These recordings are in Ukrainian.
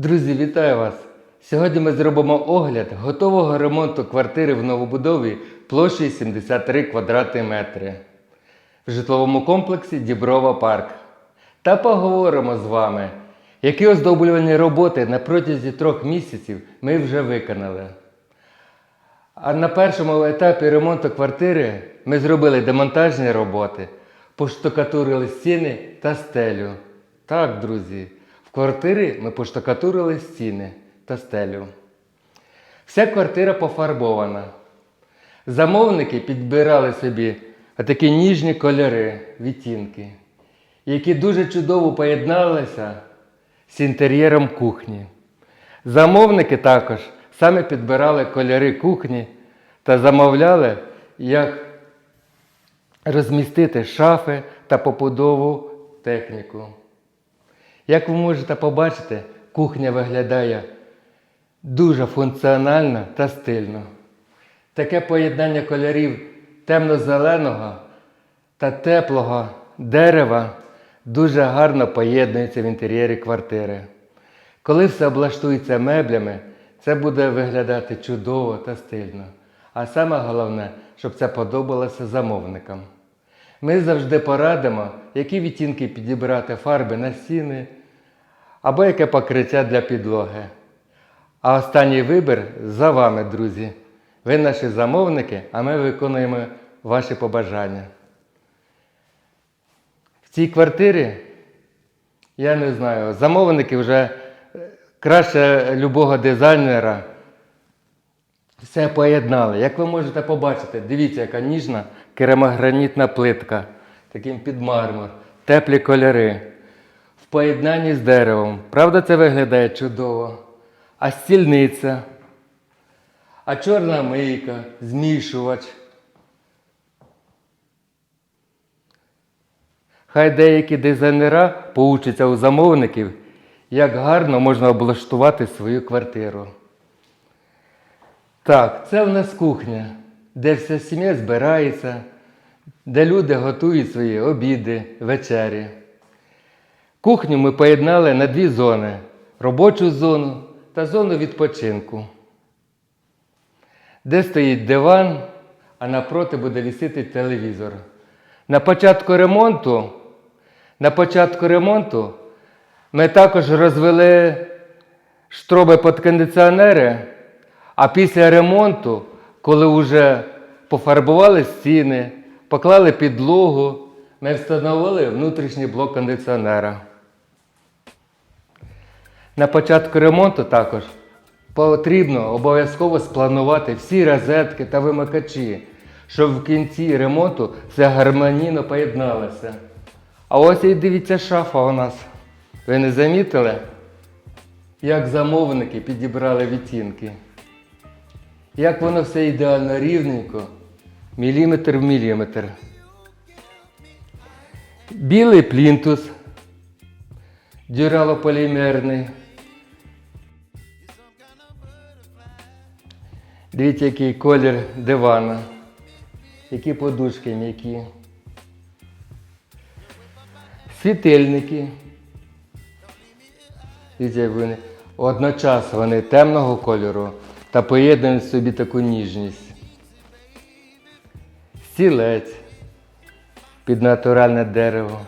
Друзі, вітаю вас! Сьогодні ми зробимо огляд готового ремонту квартири в новобудові площею 73 квадратні метри в житловому комплексі Діброва Парк. Та поговоримо з вами, які оздоблювальні роботи на протязі трьох місяців ми вже виконали. А на першому етапі ремонту квартири ми зробили демонтажні роботи, поштукатурили стіни та стелю. Так, друзі, в квартирі ми поштукатурили стіни та стелю. Вся квартира пофарбована. Замовники підбирали собі такі ніжні кольори, відтінки, які дуже чудово поєдналися з інтер'єром кухні. Замовники також саме підбирали кольори кухні та замовляли, як розмістити шафи та побудову техніку. Як ви можете побачити, кухня виглядає дуже функціонально та стильно. Таке поєднання кольорів темно-зеленого та теплого дерева дуже гарно поєднується в інтер'єрі квартири. Коли все облаштується меблями, це буде виглядати чудово та стильно. А саме головне, щоб це подобалося замовникам. Ми завжди порадимо, які відтінки підібрати фарби на стіни або яке покриття для підлоги. А останній вибір за вами, друзі. Ви наші замовники, а ми виконуємо ваші побажання. В цій квартирі, я не знаю, замовники вже е, краще любого дизайнера все поєднали. Як ви можете побачити, дивіться, яка ніжна керамогранітна плитка, таким під мармур, теплі кольори, поєднанні з деревом. Правда, це виглядає чудово. А стільниця, а чорна мийка, змішувач. Хай деякі дизайнера поучаться у замовників, як гарно можна облаштувати свою квартиру. Так, це в нас кухня, де вся сім'я збирається, де люди готують свої обіди, вечері. Кухню ми поєднали на дві зони: робочу зону та зону відпочинку, де стоїть диван, а напроти буде вісити телевізор. На початку ремонту, на початку ремонту ми також розвели штроби під кондиціонери, а після ремонту, коли вже пофарбували стіни, поклали підлогу, ми встановили внутрішній блок кондиціонера. На початку ремонту також потрібно обов'язково спланувати всі розетки та вимикачі, щоб в кінці ремонту все гармонійно поєдналося. А ось і дивіться шафа у нас. Ви не замітили, як замовники підібрали відтінки? Як воно все ідеально рівненько, міліметр в міліметр. Білий плінтус, дюралополімерний. Дивіться, який колір дивана, які подушки м'які. Світильники. Дивіться, вони одночасно вони темного кольору та поєднують собі таку ніжність. Стілець під натуральне дерево,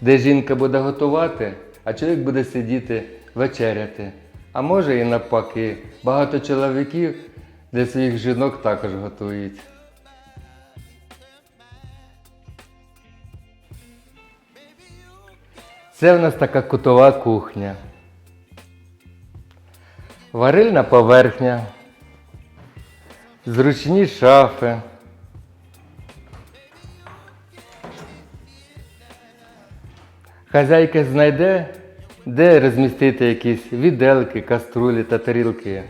де жінка буде готувати, а чоловік буде сидіти вечеряти. А може і навпаки, багато чоловіків для своїх жінок також готують. Це в нас така кутова кухня. Варильна поверхня, зручні шафи. Хазяйка знайде, де розмістити якісь віделки, каструлі та тарілки.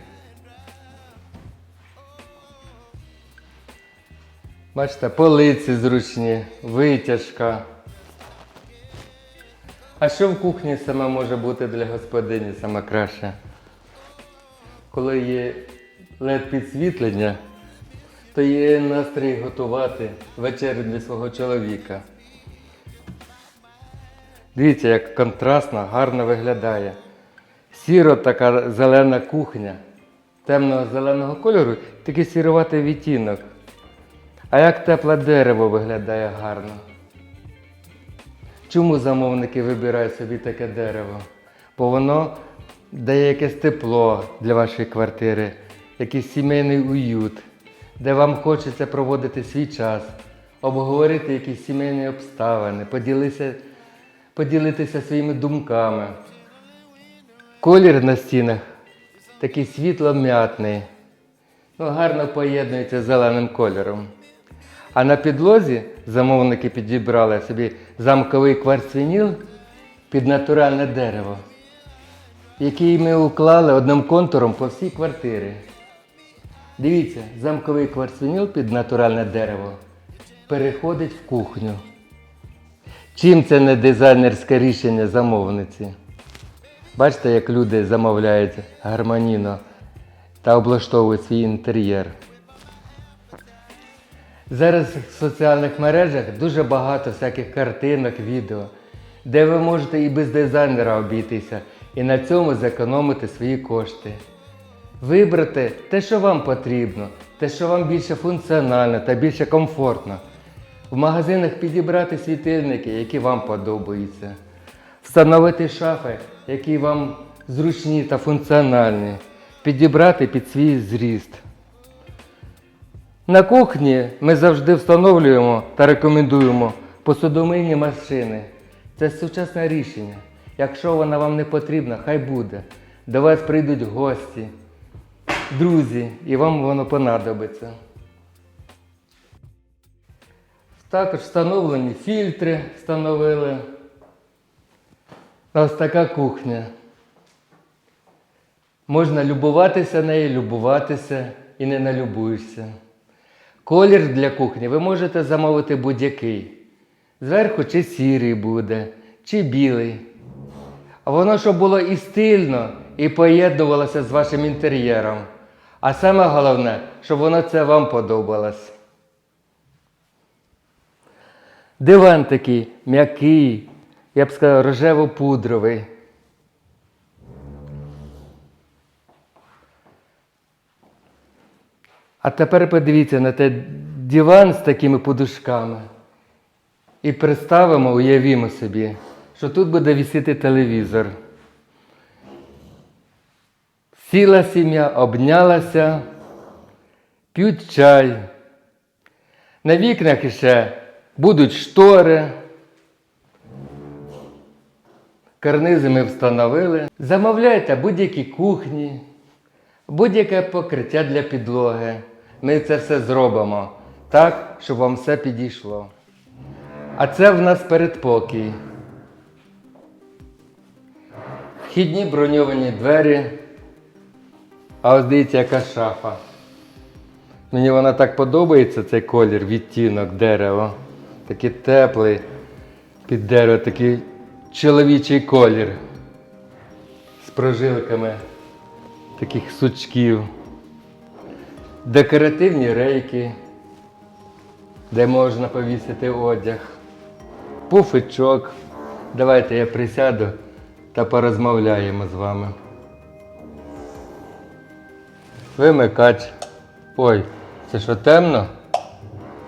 Бачите, полиці зручні, витяжка. А що в кухні саме може бути для господині саме краще? Коли є led підсвітлення, то є настрій готувати вечерю для свого чоловіка. Дивіться, як контрастно, гарно виглядає. Сіро така зелена кухня, темного зеленого кольору, такий сіруватий відтінок. А як тепле дерево виглядає гарно. Чому замовники вибирають собі таке дерево? Бо воно дає якесь тепло для вашої квартири, якийсь сімейний уют, де вам хочеться проводити свій час, обговорити якісь сімейні обставини, поділитися, поділитися своїми думками. Колір на стінах такий світло-м'ятний, ну, гарно поєднується з зеленим кольором. А на підлозі замовники підібрали собі замковий кварцвініл під натуральне дерево, який ми уклали одним контуром по всій квартирі. Дивіться, замковий кварцвініл під натуральне дерево переходить в кухню. Чим це не дизайнерське рішення замовниці? Бачите, як люди замовляють гармонійно та облаштовують свій інтер'єр. Зараз в соціальних мережах дуже багато всяких картинок, відео, де ви можете і без дизайнера обійтися, і на цьому зекономити свої кошти. Вибрати те, що вам потрібно, те, що вам більше функціонально та більше комфортно. В магазинах підібрати світильники, які вам подобаються. Встановити шафи, які вам зручні та функціональні. Підібрати під свій зріст. На кухні ми завжди встановлюємо та рекомендуємо посудомийні машини. Це сучасне рішення. Якщо вона вам не потрібна, хай буде. До вас прийдуть гості, друзі, і вам воно понадобиться. Також встановлені фільтри встановили. Ось така кухня. Можна любуватися нею, любуватися і не налюбуєшся. Колір для кухні ви можете замовити будь-який. Зверху чи сірий буде, чи білий. А воно, щоб було і стильно, і поєднувалося з вашим інтер'єром. А саме головне, щоб воно це вам подобалось. Диван такий м'який, я б сказав, рожево-пудровий. А тепер подивіться на той диван з такими подушками. І представимо, уявімо собі, що тут буде висіти телевізор. Сіла сім'я, обнялася, п'ють чай. На вікнах ще будуть штори. Карнизи ми встановили. Замовляйте будь-які кухні, будь-яке покриття для підлоги. Ми це все зробимо так, щоб вам все підійшло. А це в нас передпокій. Вхідні броньовані двері. А ось дивіться, яка шафа. Мені вона так подобається, цей колір, відтінок дерева. Такий теплий під дерево, такий чоловічий колір. З прожилками таких сучків. Декоративні рейки, де можна повісити одяг. Пуфичок. Давайте я присяду та порозмовляємо з вами. Вимикач. Ой, це що темно?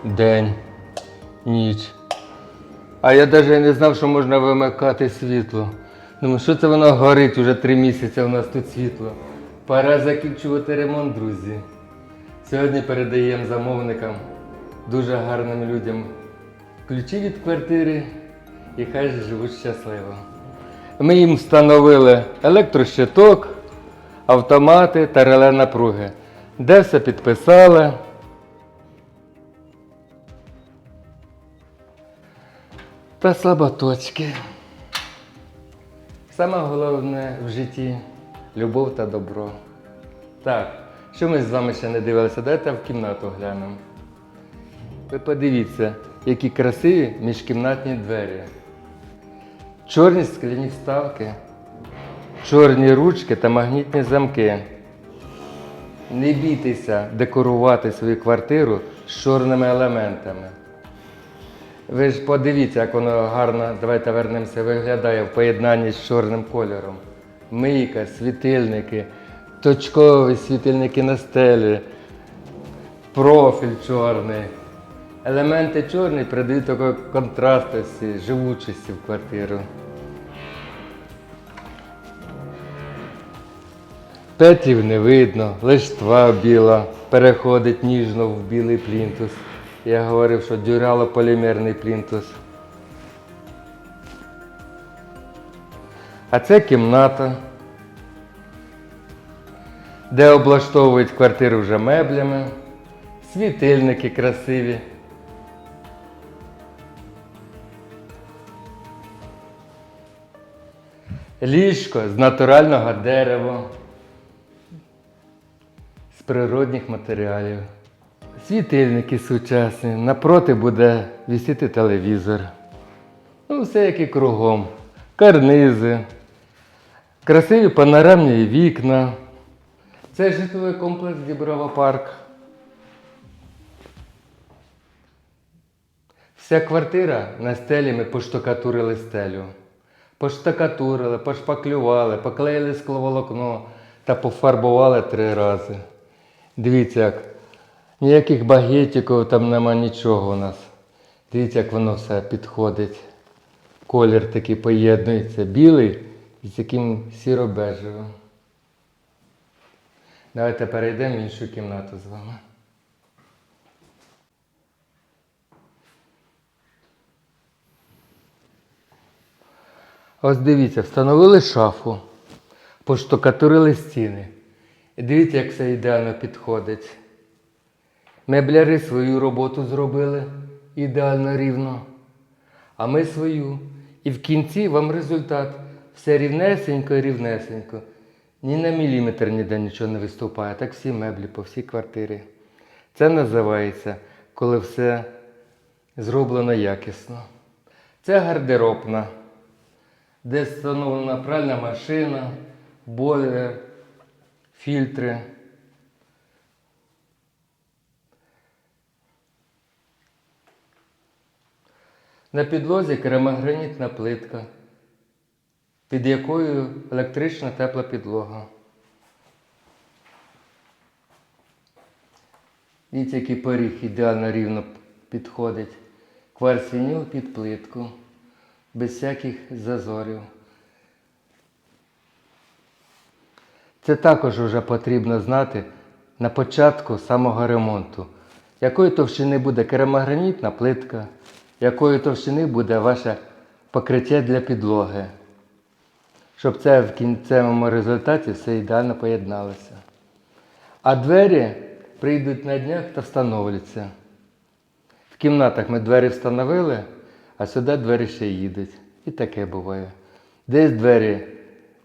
День, ніч. А я навіть не знав, що можна вимикати світло. Думаю, що це воно горить уже три місяці у нас тут світло. Пора закінчувати ремонт, друзі. Сьогодні передаємо замовникам, дуже гарним людям ключі від квартири і хай живуть щасливо. Ми їм встановили електрощиток, автомати та реле напруги. Де все підписали. Та слаботочки. Саме головне в житті любов та добро. Так, що ми з вами ще не дивилися, дайте в кімнату глянемо. Ви подивіться, які красиві міжкімнатні двері. Чорні скляні вставки, чорні ручки та магнітні замки. Не бійтеся декорувати свою квартиру з чорними елементами. Ви ж подивіться, як воно гарно, давайте вернемося, виглядає в поєднанні з чорним кольором. мийка, світильники, точкові світильники на стелі, профіль чорний. Елементи чорні придають такої контрастності, живучості в квартиру. Петлів не видно, лиштва біла, переходить ніжно в білий плінтус. Я говорив, що дюрало-полімерний плінтус. А це кімната, де облаштовують квартиру вже меблями, світильники красиві. Ліжко з натурального дерева, з природних матеріалів. Світильники сучасні, напроти буде вісіти телевізор. Ну, все як і кругом. Карнизи, красиві панорамні вікна. Це житловий комплекс Діброва парк. Вся квартира на стелі ми поштукатурили стелю. Поштукатурили, пошпаклювали, поклеїли скловолокно та пофарбували три рази. Дивіться, як ніяких багетиків там нема нічого у нас. Дивіться, як воно все підходить. Колір такий поєднується білий з таким сіро-бежевим. Давайте перейдемо в іншу кімнату з вами. Ось дивіться, встановили шафу, поштукатурили стіни. І дивіться, як все ідеально підходить. Мебляри свою роботу зробили ідеально рівно, а ми свою. І в кінці вам результат. Все рівнесенько, рівнесенько. Ні на міліметр ніде нічого не виступає, так всі меблі по всій квартирі. Це називається, коли все зроблено якісно. Це гардеробна, де встановлена пральна машина, бойлер, фільтри. На підлозі керамогранітна плитка, під якою електрична тепла підлога. Дивіться, який поріг ідеально рівно підходить. Кварцвініл під плитку, без всяких зазорів. Це також вже потрібно знати на початку самого ремонту, якої товщини буде керамогранітна плитка, якої товщини буде ваше покриття для підлоги, щоб це в кінцевому результаті все ідеально поєдналося. А двері прийдуть на днях та встановляться. В кімнатах ми двері встановили, а сюди двері ще їдуть. І таке буває. Десь двері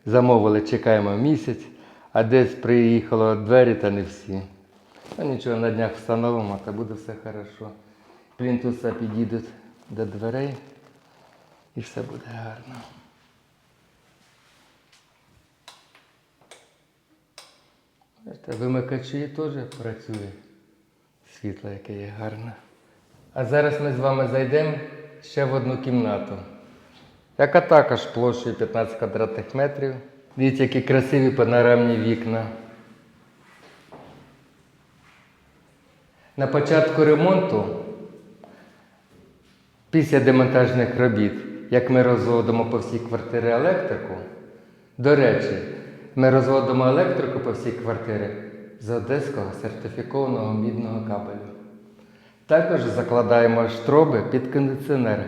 замовили, чекаємо місяць, а десь приїхало двері та не всі. Ну нічого, на днях встановимо, та буде все хорошо. Плінтуса підійдуть до дверей і все буде гарно. Бачите, Вимикачі теж працює. Світло, яке є гарне. А зараз ми з вами зайдемо ще в одну кімнату, яка також площею 15 квадратних метрів. Дивіться, які красиві панорамні вікна. На початку ремонту, після демонтажних робіт, як ми розводимо по всій квартирі електрику, до речі, ми розводимо електрику по всій квартирі з одеського сертифікованого мідного кабелю. Також закладаємо штроби під кондиціонери,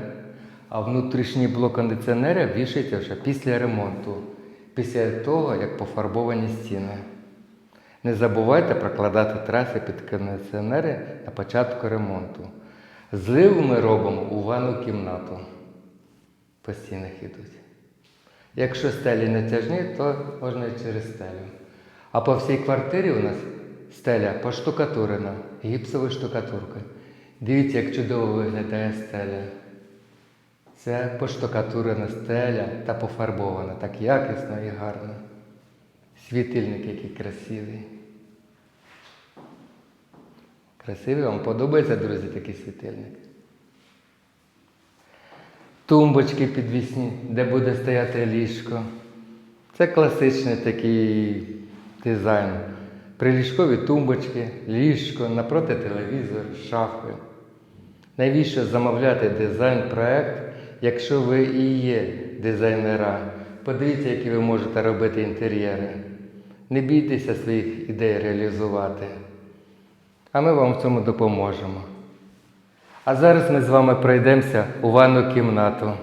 а внутрішній блок кондиціонера вішається вже після ремонту, після того, як пофарбовані стіни. Не забувайте прокладати траси під кондиціонери на початку ремонту. Злив ми робимо у ванну кімнату. По стінах йдуть. Якщо стелі не тяжні, то можна і через стелю. А по всій квартирі у нас стеля поштукатурена гіпсовою штукатуркою. Дивіться, як чудово виглядає стеля. Це поштукатурена стеля та пофарбована так якісно і гарно. Світильник який красивий. Красивий вам подобається, друзі, такий світильник? Тумбочки підвісні, де буде стояти ліжко. Це класичний такий дизайн. Приліжкові тумбочки, ліжко, напроти телевізор, шафи. Навіщо замовляти дизайн-проект, якщо ви і є дизайнера? Подивіться, які ви можете робити інтер'єри. Не бійтеся своїх ідей реалізувати. А ми вам в цьому допоможемо. А зараз ми з вами пройдемося у ванну кімнату.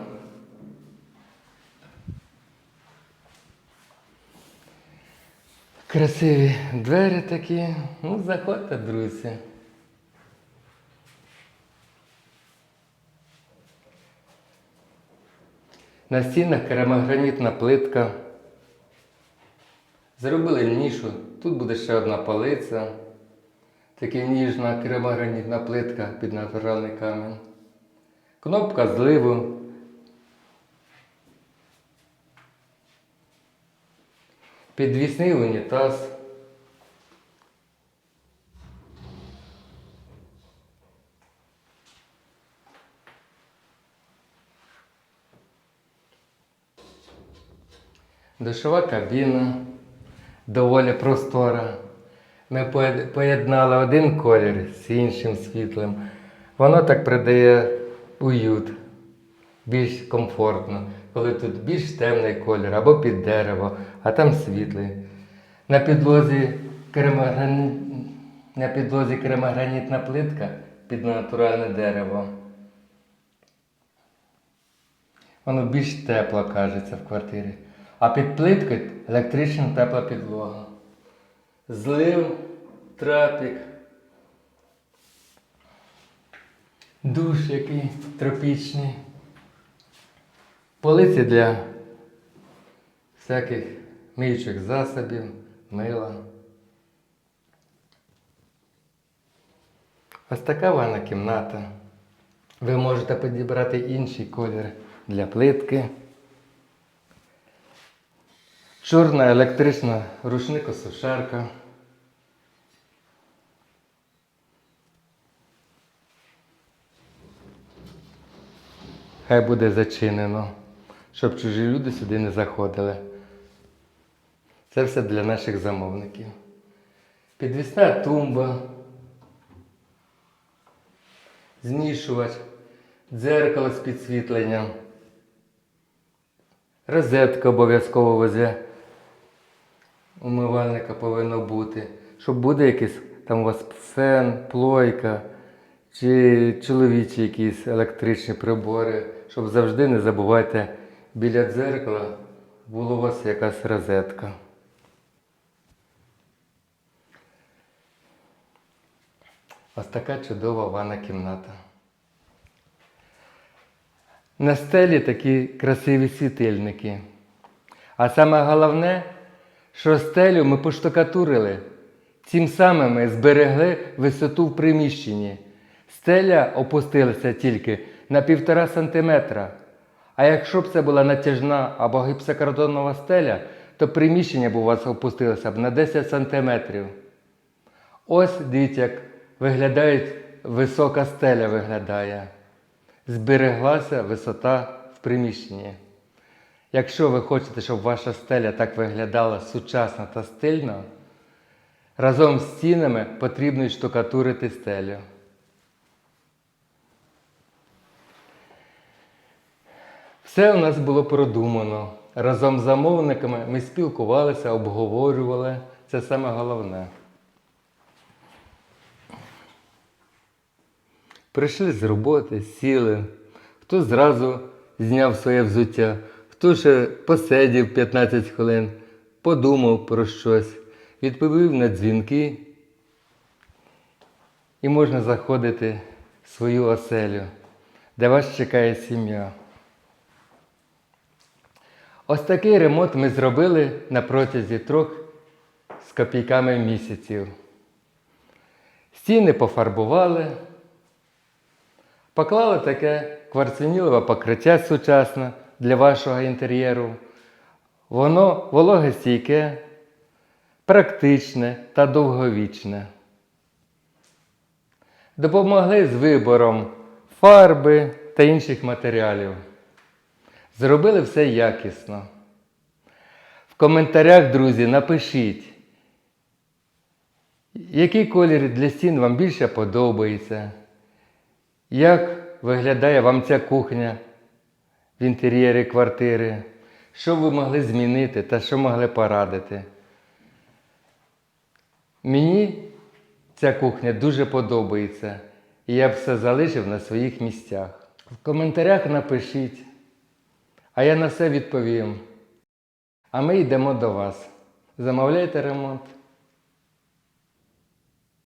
Красиві двері такі. Ну, заходьте, друзі. На стінах керамогранітна плитка. Зробили нішу. Тут буде ще одна полиця. Така ніжна керамогранітна плитка під натуральний камінь. Кнопка зливу. Підвісний унітаз. Душова кабіна доволі простора. Ми поєднали один колір з іншим світлим. Воно так придає уют, більш комфортно, коли тут більш темний колір або під дерево, а там світлий. На підлозі, керамограні... На підлозі керамогранітна плитка під натуральне дерево. Воно більш тепло кажеться в квартирі. А під плиткою електрична тепла підлога. Злив, трапік. Душ який тропічний. Полиці для всяких миючих засобів, мила. Ось така ванна кімната. Ви можете підібрати інший колір для плитки. Чорна електрична рушникосушарка. Хай буде зачинено, щоб чужі люди сюди не заходили. Це все для наших замовників. Підвісна тумба, змішувач, дзеркало з підсвітленням. Розетка обов'язково возле умивальника повинно бути. Щоб буде якийсь там у вас фен, плойка чи чоловічі якісь електричні прибори, щоб завжди не забувайте біля дзеркала була у вас якась розетка. Ось така чудова ванна кімната. На стелі такі красиві світильники. А саме головне, що стелю ми поштукатурили. Цим самим ми зберегли висоту в приміщенні. Стеля опустилася тільки на півтора сантиметра. А якщо б це була натяжна або гіпсокартонова стеля, то приміщення б у вас опустилося б на 10 сантиметрів. Ось дивіться, як виглядає висока стеля виглядає. Збереглася висота в приміщенні. Якщо ви хочете, щоб ваша стеля так виглядала сучасно та стильно, разом з стінами потрібно штукатурити стелю. Все у нас було продумано. Разом з замовниками ми спілкувалися, обговорювали. Це саме головне. Прийшли з роботи, сіли, хто зразу зняв своє взуття, хто ще посидів 15 хвилин, подумав про щось, відповів на дзвінки. І можна заходити в свою оселю, де вас чекає сім'я. Ось такий ремонт ми зробили на протязі трьох з копійками місяців. Стіни пофарбували. Поклали таке кварцинілове покриття сучасне для вашого інтер'єру. Воно вологостійке, практичне та довговічне. Допомогли з вибором фарби та інших матеріалів. Зробили все якісно. В коментарях, друзі, напишіть, який колір для стін вам більше подобається? Як виглядає вам ця кухня в інтер'єрі квартири? Що ви могли змінити та що могли порадити? Мені ця кухня дуже подобається, і я все залишив на своїх місцях. В коментарях напишіть, а я на все відповім. А ми йдемо до вас. Замовляйте ремонт.